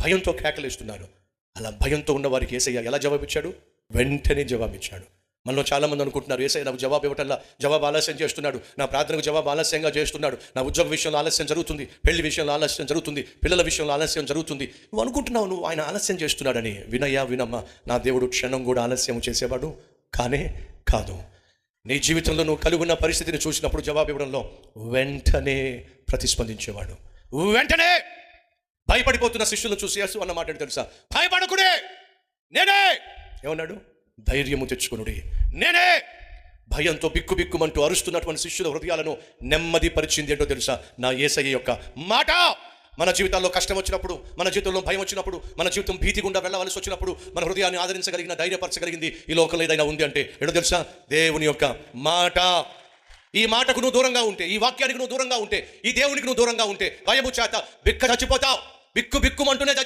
భయంతో కేకలేస్తున్నారు అలా భయంతో ఉన్న వారికి ఏసయ్య ఎలా జవాబిచ్చాడు? వెంటనే జవాబిచ్చాడు. మనలో చాలా మంది అనుకుంటున్నారు ఏసయ్య నాకు జవాబు ఇవ్వటంలా జవాబు ఆలస్యం చేస్తున్నాడు. నా ప్రార్థనకు జవాబు ఆలస్యంగా చేస్తున్నాడు. నా ఉద్యోగ విషయంలో ఆలస్యం జరుగుతుంది. పెళ్ళి విషయంలో ఆలస్యం జరుగుతుంది. పిల్లల విషయంలో ఆలస్యం జరుగుతుంది. నువ్వు అనుకుంటున్నావు నువ్వు ఆయన ఆలస్యం చేస్తున్నాడని. వినయ్యా వినమ్మ నా దేవుడు క్షణం కూడా ఆలస్యం చేసేవాడు కానే కాదు. నీ జీవితంలో నువ్వు కలుగున్న పరిస్థితిని చూసినప్పుడు జవాబు ఇవ్వడంలో వెంటనే ప్రతిస్పందించేవాడు. వెంటనే! భయపడిపోతున్న శిష్యులను చూసి యేసు అన్న మాట తెలుసా? భయపడకుడే నేనే! ఏమన్నాడు? ధైర్యము తెచ్చుకునుడి. నేనే! భయంతో బిక్కు బిక్కుమంటూ అరుస్తున్నటువంటి శిష్యుల హృదయాలను నెమ్మది పరిచింది ఏంటో తెలుసా? నా ఏసయ్య యొక్క మాట! మన జీవితాల్లో కష్టం వచ్చినప్పుడు మన జీవితంలో భయం వచ్చినప్పుడు మన జీవితం భీతి గుండా వెళ్ళవలసి వచ్చినప్పుడు మన హృదయాన్ని ఆదరించగలిగిన ధైర్యపరచగలిగింది ఈ లోకంలో ఏదైనా ఉంది అంటే ఏదో తెలుసా? దేవుని యొక్క మాట! ఈ మాటకు నువ్వు దూరంగా ఉంటే ఈ వాక్యానికి నువ్వు దూరంగా ఉంటే ఈ దేవునికి నువ్వు దూరంగా ఉంటే భయము చేత బిక్క చచ్చిపోతావు. బిక్కు బిక్కుమంటూనే చచ్చి-